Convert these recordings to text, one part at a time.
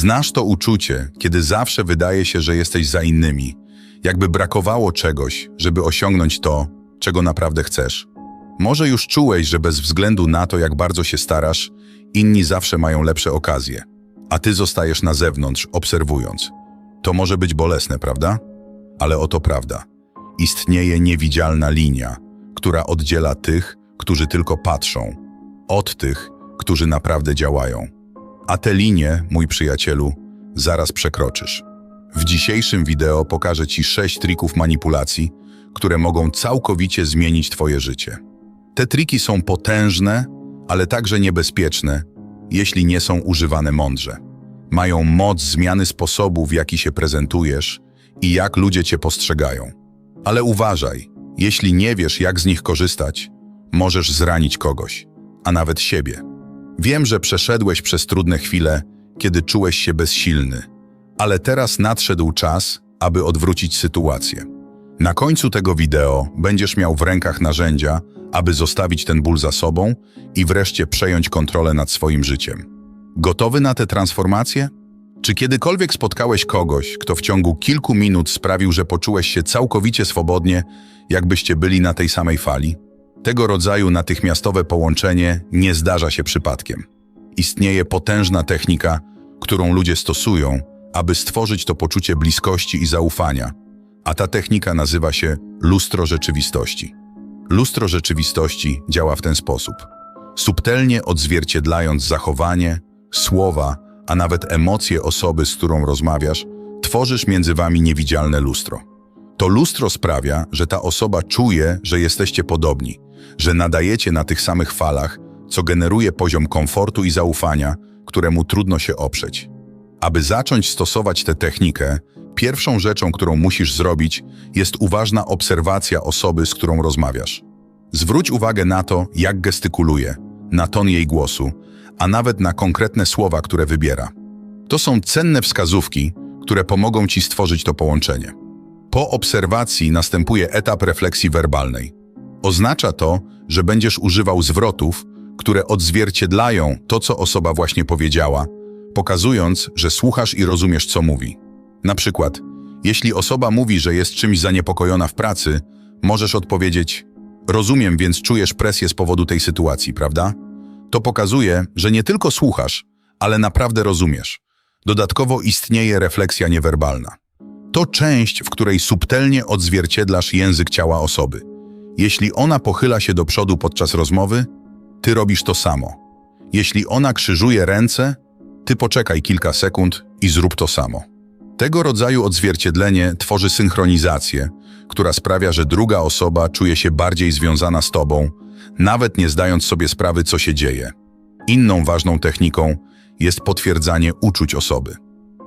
Znasz to uczucie, kiedy zawsze wydaje się, że jesteś za innymi, jakby brakowało czegoś, żeby osiągnąć to, czego naprawdę chcesz. Może już czułeś, że bez względu na to, jak bardzo się starasz, inni zawsze mają lepsze okazje, a ty zostajesz na zewnątrz, obserwując. To może być bolesne, prawda? Ale oto prawda. Istnieje niewidzialna linia, która oddziela tych, którzy tylko patrzą, od tych, którzy naprawdę działają. A tę linię, mój przyjacielu, zaraz przekroczysz. W dzisiejszym wideo pokażę Ci sześć trików manipulacji, które mogą całkowicie zmienić Twoje życie. Te triki są potężne, ale także niebezpieczne, jeśli nie są używane mądrze. Mają moc zmiany sposobu, w jaki się prezentujesz i jak ludzie Cię postrzegają. Ale uważaj, jeśli nie wiesz, jak z nich korzystać, możesz zranić kogoś, a nawet siebie. Wiem, że przeszedłeś przez trudne chwile, kiedy czułeś się bezsilny, ale teraz nadszedł czas, aby odwrócić sytuację. Na końcu tego wideo będziesz miał w rękach narzędzia, aby zostawić ten ból za sobą i wreszcie przejąć kontrolę nad swoim życiem. Gotowy na tę transformację? Czy kiedykolwiek spotkałeś kogoś, kto w ciągu kilku minut sprawił, że poczułeś się całkowicie swobodnie, jakbyście byli na tej samej fali? Tego rodzaju natychmiastowe połączenie nie zdarza się przypadkiem. Istnieje potężna technika, którą ludzie stosują, aby stworzyć to poczucie bliskości i zaufania, a ta technika nazywa się lustro rzeczywistości. Lustro rzeczywistości działa w ten sposób. Subtelnie odzwierciedlając zachowanie, słowa, a nawet emocje osoby, z którą rozmawiasz, tworzysz między wami niewidzialne lustro. To lustro sprawia, że ta osoba czuje, że jesteście podobni, że nadajecie na tych samych falach, co generuje poziom komfortu i zaufania, któremu trudno się oprzeć. Aby zacząć stosować tę technikę, pierwszą rzeczą, którą musisz zrobić, jest uważna obserwacja osoby, z którą rozmawiasz. Zwróć uwagę na to, jak gestykuluje, na ton jej głosu, a nawet na konkretne słowa, które wybiera. To są cenne wskazówki, które pomogą ci stworzyć to połączenie. Po obserwacji następuje etap refleksji werbalnej. Oznacza to, że będziesz używał zwrotów, które odzwierciedlają to, co osoba właśnie powiedziała, pokazując, że słuchasz i rozumiesz, co mówi. Na przykład, jeśli osoba mówi, że jest czymś zaniepokojona w pracy, możesz odpowiedzieć: Rozumiem, więc czujesz presję z powodu tej sytuacji, prawda? To pokazuje, że nie tylko słuchasz, ale naprawdę rozumiesz. Dodatkowo istnieje refleksja niewerbalna. To część, w której subtelnie odzwierciedlasz język ciała osoby. Jeśli ona pochyla się do przodu podczas rozmowy, ty robisz to samo. Jeśli ona krzyżuje ręce, ty poczekaj kilka sekund i zrób to samo. Tego rodzaju odzwierciedlenie tworzy synchronizację, która sprawia, że druga osoba czuje się bardziej związana z tobą, nawet nie zdając sobie sprawy, co się dzieje. Inną ważną techniką jest potwierdzanie uczuć osoby.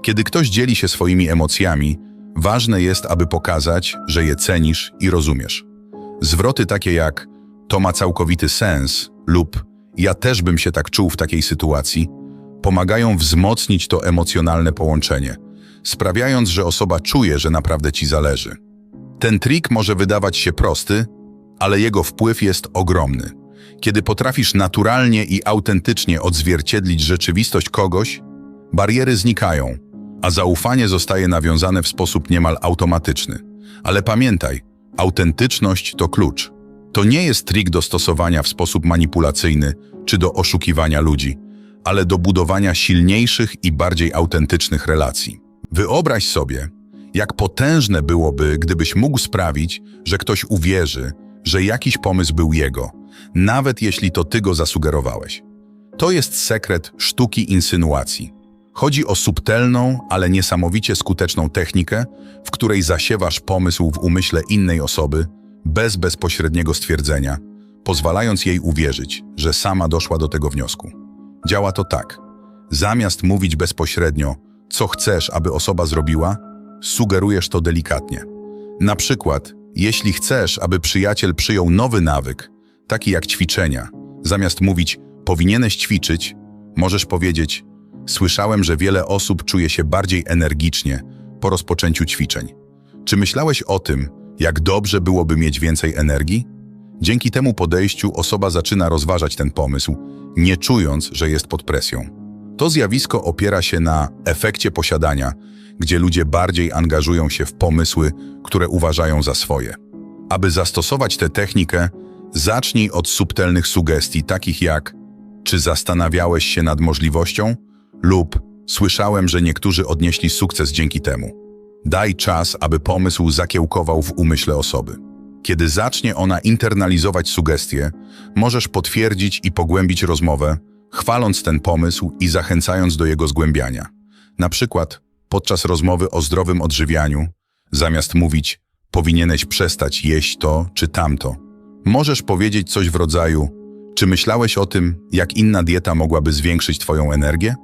Kiedy ktoś dzieli się swoimi emocjami, ważne jest, aby pokazać, że je cenisz i rozumiesz. Zwroty takie jak to ma całkowity sens lub ja też bym się tak czuł w takiej sytuacji, pomagają wzmocnić to emocjonalne połączenie, sprawiając, że osoba czuje, że naprawdę ci zależy. Ten trik może wydawać się prosty, ale jego wpływ jest ogromny. Kiedy potrafisz naturalnie i autentycznie odzwierciedlić rzeczywistość kogoś, bariery znikają, a zaufanie zostaje nawiązane w sposób niemal automatyczny. Ale pamiętaj, autentyczność to klucz. To nie jest trik do stosowania w sposób manipulacyjny czy do oszukiwania ludzi, ale do budowania silniejszych i bardziej autentycznych relacji. Wyobraź sobie, jak potężne byłoby, gdybyś mógł sprawić, że ktoś uwierzy, że jakiś pomysł był jego, nawet jeśli to ty go zasugerowałeś. To jest sekret sztuki insynuacji. Chodzi o subtelną, ale niesamowicie skuteczną technikę, w której zasiewasz pomysł w umyśle innej osoby bez bezpośredniego stwierdzenia, pozwalając jej uwierzyć, że sama doszła do tego wniosku. Działa to tak. Zamiast mówić bezpośrednio, co chcesz, aby osoba zrobiła, sugerujesz to delikatnie. Na przykład, jeśli chcesz, aby przyjaciel przyjął nowy nawyk, taki jak ćwiczenia, zamiast mówić powinieneś ćwiczyć, możesz powiedzieć Słyszałem, że wiele osób czuje się bardziej energicznie po rozpoczęciu ćwiczeń. Czy myślałeś o tym, jak dobrze byłoby mieć więcej energii? Dzięki temu podejściu osoba zaczyna rozważać ten pomysł, nie czując, że jest pod presją. To zjawisko opiera się na efekcie posiadania, gdzie ludzie bardziej angażują się w pomysły, które uważają za swoje. Aby zastosować tę technikę, zacznij od subtelnych sugestii, takich jak czy zastanawiałeś się nad możliwością? Lub słyszałem, że niektórzy odnieśli sukces dzięki temu. Daj czas, aby pomysł zakiełkował w umyśle osoby. Kiedy zacznie ona internalizować sugestie, możesz potwierdzić i pogłębić rozmowę, chwaląc ten pomysł i zachęcając do jego zgłębiania. Na przykład podczas rozmowy o zdrowym odżywianiu, zamiast mówić powinieneś przestać jeść to czy tamto, możesz powiedzieć coś w rodzaju czy myślałeś o tym, jak inna dieta mogłaby zwiększyć Twoją energię?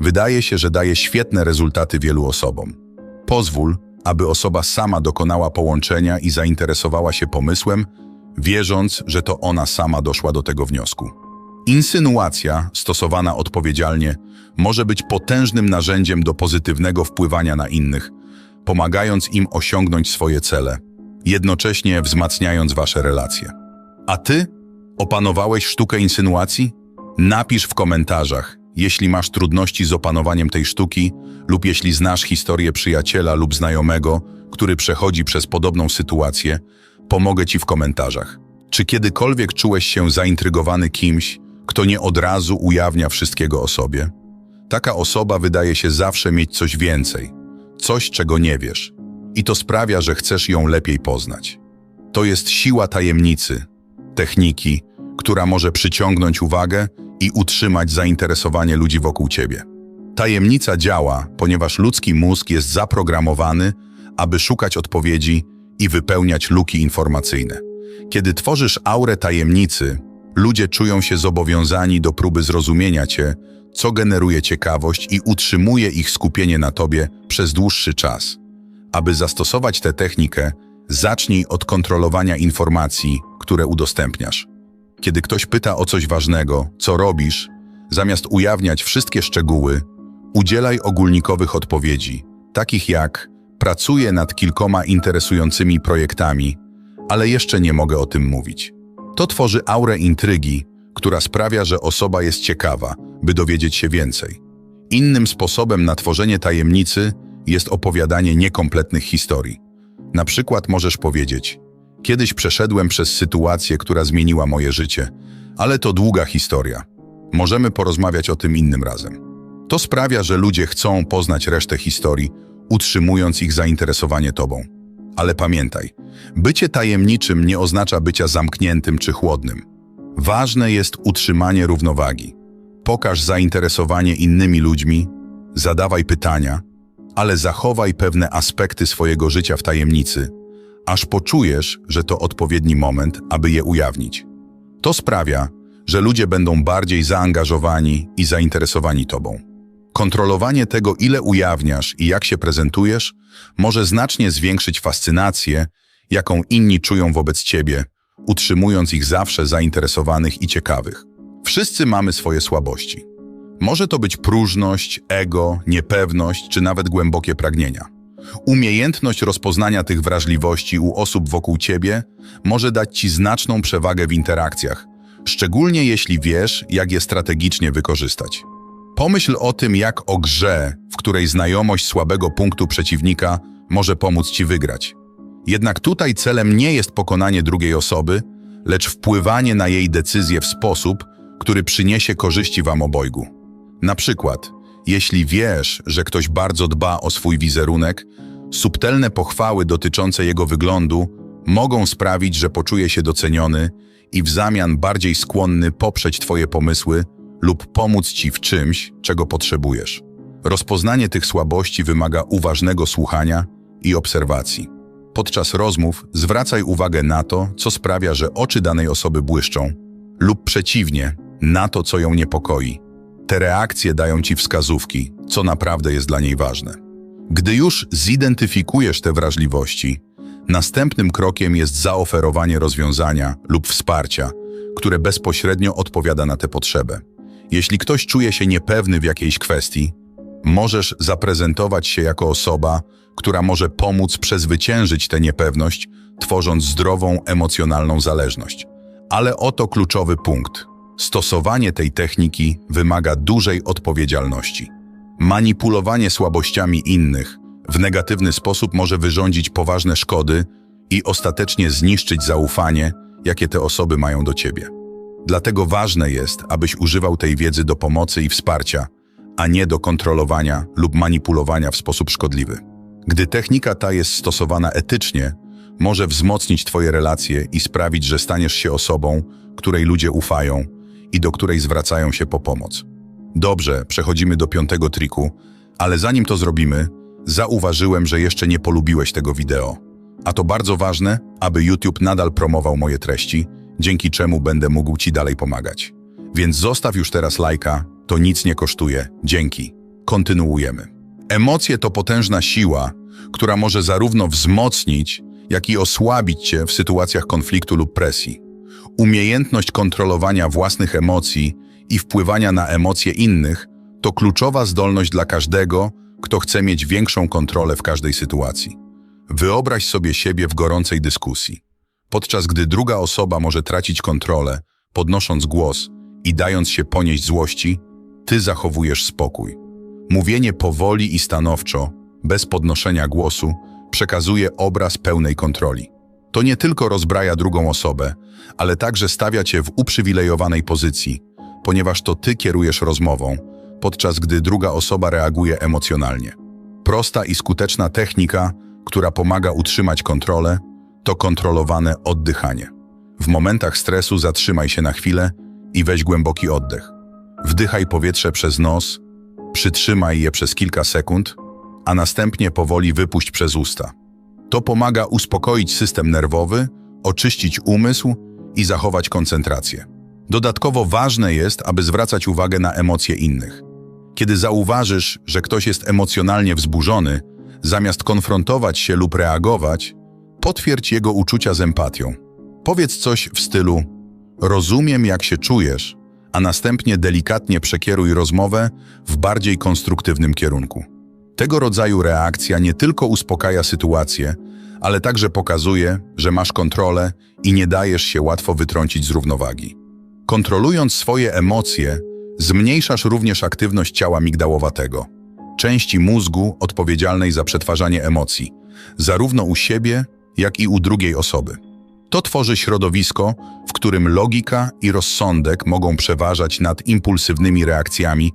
Wydaje się, że daje świetne rezultaty wielu osobom. Pozwól, aby osoba sama dokonała połączenia i zainteresowała się pomysłem, wierząc, że to ona sama doszła do tego wniosku. Insynuacja, stosowana odpowiedzialnie, może być potężnym narzędziem do pozytywnego wpływania na innych, pomagając im osiągnąć swoje cele, jednocześnie wzmacniając wasze relacje. A ty Opanowałeś sztukę insynuacji? Napisz w komentarzach, jeśli masz trudności z opanowaniem tej sztuki lub jeśli znasz historię przyjaciela lub znajomego, który przechodzi przez podobną sytuację, pomogę Ci w komentarzach. Czy kiedykolwiek czułeś się zaintrygowany kimś, kto nie od razu ujawnia wszystkiego o sobie? Taka osoba wydaje się zawsze mieć coś więcej, coś czego nie wiesz. I to sprawia, że chcesz ją lepiej poznać. To jest siła tajemnicy, techniki, która może przyciągnąć uwagę i utrzymać zainteresowanie ludzi wokół ciebie. Tajemnica działa, ponieważ ludzki mózg jest zaprogramowany, aby szukać odpowiedzi i wypełniać luki informacyjne. Kiedy tworzysz aurę tajemnicy, ludzie czują się zobowiązani do próby zrozumienia cię, co generuje ciekawość i utrzymuje ich skupienie na tobie przez dłuższy czas. Aby zastosować tę technikę, zacznij od kontrolowania informacji, które udostępniasz. Kiedy ktoś pyta o coś ważnego, co robisz, zamiast ujawniać wszystkie szczegóły, udzielaj ogólnikowych odpowiedzi, takich jak pracuję nad kilkoma interesującymi projektami, ale jeszcze nie mogę o tym mówić. To tworzy aurę intrygi, która sprawia, że osoba jest ciekawa, by dowiedzieć się więcej. Innym sposobem na tworzenie tajemnicy jest opowiadanie niekompletnych historii. Na przykład możesz powiedzieć: Kiedyś przeszedłem przez sytuację, która zmieniła moje życie, ale to długa historia. Możemy porozmawiać o tym innym razem. To sprawia, że ludzie chcą poznać resztę historii, utrzymując ich zainteresowanie tobą. Ale pamiętaj, bycie tajemniczym nie oznacza bycia zamkniętym czy chłodnym. Ważne jest utrzymanie równowagi. Pokaż zainteresowanie innymi ludźmi, zadawaj pytania, ale zachowaj pewne aspekty swojego życia w tajemnicy, aż poczujesz, że to odpowiedni moment, aby je ujawnić. To sprawia, że ludzie będą bardziej zaangażowani i zainteresowani Tobą. Kontrolowanie tego, ile ujawniasz i jak się prezentujesz, może znacznie zwiększyć fascynację, jaką inni czują wobec Ciebie, utrzymując ich zawsze zainteresowanych i ciekawych. Wszyscy mamy swoje słabości. Może to być próżność, ego, niepewność czy nawet głębokie pragnienia. Umiejętność rozpoznania tych wrażliwości u osób wokół ciebie może dać ci znaczną przewagę w interakcjach, szczególnie jeśli wiesz, jak je strategicznie wykorzystać. Pomyśl o tym, jak o grze, w której znajomość słabego punktu przeciwnika może pomóc ci wygrać. Jednak tutaj celem nie jest pokonanie drugiej osoby, lecz wpływanie na jej decyzję w sposób, który przyniesie korzyści wam obojgu. Na przykład, jeśli wiesz, że ktoś bardzo dba o swój wizerunek, subtelne pochwały dotyczące jego wyglądu mogą sprawić, że poczuje się doceniony i w zamian bardziej skłonny poprzeć Twoje pomysły lub pomóc Ci w czymś, czego potrzebujesz. Rozpoznanie tych słabości wymaga uważnego słuchania i obserwacji. Podczas rozmów zwracaj uwagę na to, co sprawia, że oczy danej osoby błyszczą, lub przeciwnie, na to, co ją niepokoi. Te reakcje dają ci wskazówki, co naprawdę jest dla niej ważne. Gdy już zidentyfikujesz te wrażliwości, następnym krokiem jest zaoferowanie rozwiązania lub wsparcia, które bezpośrednio odpowiada na tę potrzebę. Jeśli ktoś czuje się niepewny w jakiejś kwestii, możesz zaprezentować się jako osoba, która może pomóc przezwyciężyć tę niepewność, tworząc zdrową emocjonalną zależność. Ale oto kluczowy punkt. Stosowanie tej techniki wymaga dużej odpowiedzialności. Manipulowanie słabościami innych w negatywny sposób może wyrządzić poważne szkody i ostatecznie zniszczyć zaufanie, jakie te osoby mają do ciebie. Dlatego ważne jest, abyś używał tej wiedzy do pomocy i wsparcia, a nie do kontrolowania lub manipulowania w sposób szkodliwy. Gdy technika ta jest stosowana etycznie, może wzmocnić Twoje relacje i sprawić, że staniesz się osobą, której ludzie ufają i do której zwracają się po pomoc. Dobrze, przechodzimy do piątego triku, ale zanim to zrobimy, zauważyłem, że jeszcze nie polubiłeś tego wideo. A to bardzo ważne, aby YouTube nadal promował moje treści, dzięki czemu będę mógł Ci dalej pomagać. Więc zostaw już teraz lajka, to nic nie kosztuje. Dzięki. Kontynuujemy. Emocje to potężna siła, która może zarówno wzmocnić, jak i osłabić Cię w sytuacjach konfliktu lub presji. Umiejętność kontrolowania własnych emocji i wpływania na emocje innych to kluczowa zdolność dla każdego, kto chce mieć większą kontrolę w każdej sytuacji. Wyobraź sobie siebie w gorącej dyskusji. Podczas gdy druga osoba może tracić kontrolę, podnosząc głos i dając się ponieść złości, ty zachowujesz spokój. Mówienie powoli i stanowczo, bez podnoszenia głosu, przekazuje obraz pełnej kontroli. To nie tylko rozbraja drugą osobę, ale także stawia cię w uprzywilejowanej pozycji, ponieważ to ty kierujesz rozmową, podczas gdy druga osoba reaguje emocjonalnie. Prosta i skuteczna technika, która pomaga utrzymać kontrolę, to kontrolowane oddychanie. W momentach stresu zatrzymaj się na chwilę i weź głęboki oddech. Wdychaj powietrze przez nos, przytrzymaj je przez kilka sekund, a następnie powoli wypuść przez usta. To pomaga uspokoić system nerwowy, oczyścić umysł i zachować koncentrację. Dodatkowo ważne jest, aby zwracać uwagę na emocje innych. Kiedy zauważysz, że ktoś jest emocjonalnie wzburzony, zamiast konfrontować się lub reagować, potwierdź jego uczucia z empatią. Powiedz coś w stylu: Rozumiem, jak się czujesz, a następnie delikatnie przekieruj rozmowę w bardziej konstruktywnym kierunku. Tego rodzaju reakcja nie tylko uspokaja sytuację, ale także pokazuje, że masz kontrolę i nie dajesz się łatwo wytrącić z równowagi. Kontrolując swoje emocje, zmniejszasz również aktywność ciała migdałowatego, części mózgu odpowiedzialnej za przetwarzanie emocji, zarówno u siebie, jak i u drugiej osoby. To tworzy środowisko, w którym logika i rozsądek mogą przeważać nad impulsywnymi reakcjami,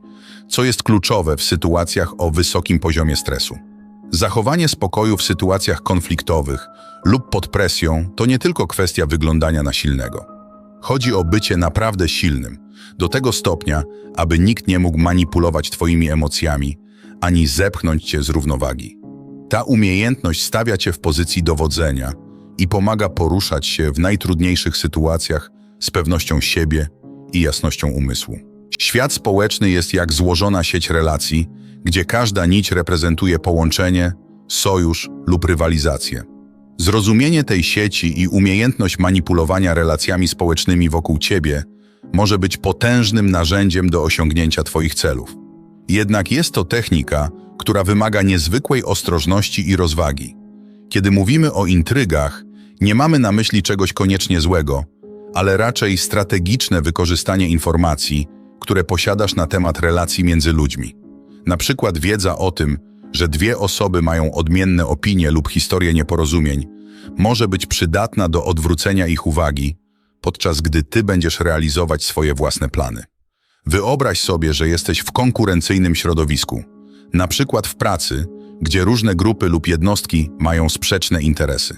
co jest kluczowe w sytuacjach o wysokim poziomie stresu. Zachowanie spokoju w sytuacjach konfliktowych lub pod presją to nie tylko kwestia wyglądania na silnego. Chodzi o bycie naprawdę silnym, do tego stopnia, aby nikt nie mógł manipulować Twoimi emocjami ani zepchnąć Cię z równowagi. Ta umiejętność stawia Cię w pozycji dowodzenia i pomaga poruszać się w najtrudniejszych sytuacjach z pewnością siebie i jasnością umysłu. Świat społeczny jest jak złożona sieć relacji, gdzie każda nić reprezentuje połączenie, sojusz lub rywalizację. Zrozumienie tej sieci i umiejętność manipulowania relacjami społecznymi wokół ciebie może być potężnym narzędziem do osiągnięcia Twoich celów. Jednak jest to technika, która wymaga niezwykłej ostrożności i rozwagi. Kiedy mówimy o intrygach, nie mamy na myśli czegoś koniecznie złego, ale raczej strategiczne wykorzystanie informacji, które posiadasz na temat relacji między ludźmi. Na przykład wiedza o tym, że dwie osoby mają odmienne opinie lub historie nieporozumień, może być przydatna do odwrócenia ich uwagi, podczas gdy ty będziesz realizować swoje własne plany. Wyobraź sobie, że jesteś w konkurencyjnym środowisku, na przykład w pracy, gdzie różne grupy lub jednostki mają sprzeczne interesy.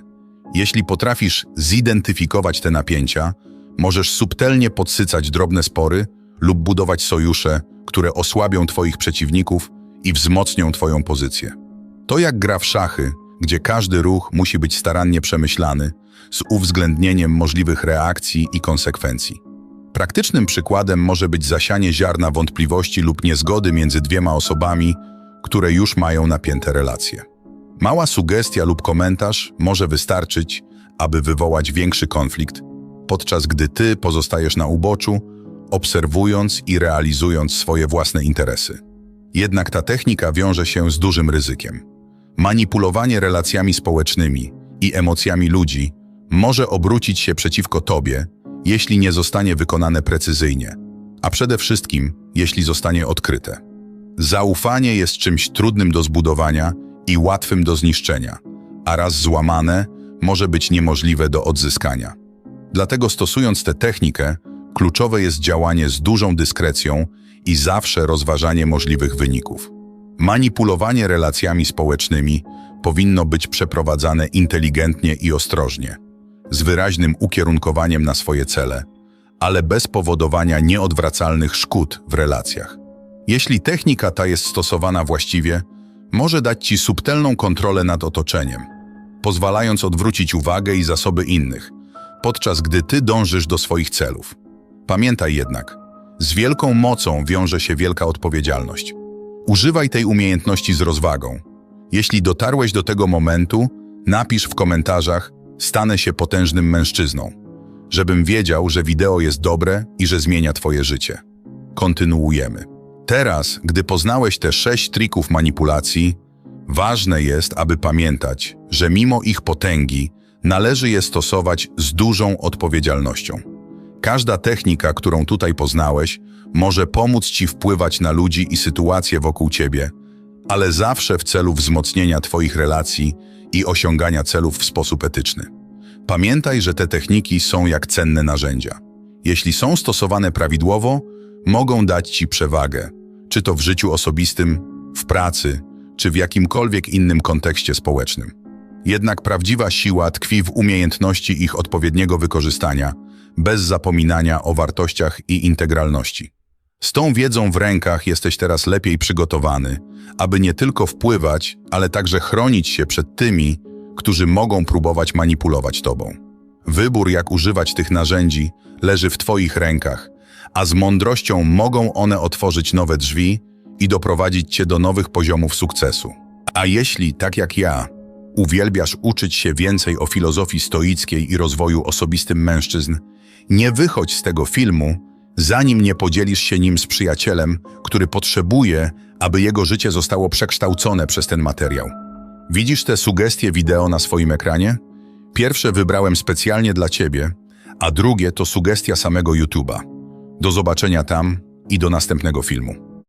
Jeśli potrafisz zidentyfikować te napięcia, możesz subtelnie podsycać drobne spory lub budować sojusze, które osłabią Twoich przeciwników i wzmocnią Twoją pozycję. To jak gra w szachy, gdzie każdy ruch musi być starannie przemyślany, z uwzględnieniem możliwych reakcji i konsekwencji. Praktycznym przykładem może być zasianie ziarna wątpliwości lub niezgody między dwiema osobami, które już mają napięte relacje. Mała sugestia lub komentarz może wystarczyć, aby wywołać większy konflikt, podczas gdy ty pozostajesz na uboczu, obserwując i realizując swoje własne interesy. Jednak ta technika wiąże się z dużym ryzykiem. Manipulowanie relacjami społecznymi i emocjami ludzi może obrócić się przeciwko tobie, jeśli nie zostanie wykonane precyzyjnie, a przede wszystkim, jeśli zostanie odkryte. Zaufanie jest czymś trudnym do zbudowania i łatwym do zniszczenia, a raz złamane, może być niemożliwe do odzyskania. Dlatego stosując tę technikę, kluczowe jest działanie z dużą dyskrecją i zawsze rozważanie możliwych wyników. Manipulowanie relacjami społecznymi powinno być przeprowadzane inteligentnie i ostrożnie, z wyraźnym ukierunkowaniem na swoje cele, ale bez powodowania nieodwracalnych szkód w relacjach. Jeśli technika ta jest stosowana właściwie, może dać Ci subtelną kontrolę nad otoczeniem, pozwalając odwrócić uwagę i zasoby innych, podczas gdy Ty dążysz do swoich celów. Pamiętaj jednak, z wielką mocą wiąże się wielka odpowiedzialność. Używaj tej umiejętności z rozwagą. Jeśli dotarłeś do tego momentu, napisz w komentarzach stanę się potężnym mężczyzną, żebym wiedział, że wideo jest dobre i że zmienia Twoje życie. Kontynuujemy. Teraz, gdy poznałeś te sześć trików manipulacji, ważne jest, aby pamiętać, że mimo ich potęgi, należy je stosować z dużą odpowiedzialnością. Każda technika, którą tutaj poznałeś, może pomóc Ci wpływać na ludzi i sytuacje wokół Ciebie, ale zawsze w celu wzmocnienia Twoich relacji i osiągania celów w sposób etyczny. Pamiętaj, że te techniki są jak cenne narzędzia. Jeśli są stosowane prawidłowo, mogą dać Ci przewagę, czy to w życiu osobistym, w pracy, czy w jakimkolwiek innym kontekście społecznym. Jednak prawdziwa siła tkwi w umiejętności ich odpowiedniego wykorzystania, bez zapominania o wartościach i integralności. Z tą wiedzą w rękach jesteś teraz lepiej przygotowany, aby nie tylko wpływać, ale także chronić się przed tymi, którzy mogą próbować manipulować tobą. Wybór, jak używać tych narzędzi, leży w Twoich rękach, a z mądrością mogą one otworzyć nowe drzwi i doprowadzić Cię do nowych poziomów sukcesu. A jeśli, tak jak ja, uwielbiasz uczyć się więcej o filozofii stoickiej i rozwoju osobistym mężczyzn, nie wychodź z tego filmu, zanim nie podzielisz się nim z przyjacielem, który potrzebuje, aby jego życie zostało przekształcone przez ten materiał. Widzisz te sugestie wideo na swoim ekranie? Pierwsze wybrałem specjalnie dla Ciebie, a drugie to sugestia samego YouTube'a. Do zobaczenia tam i do następnego filmu.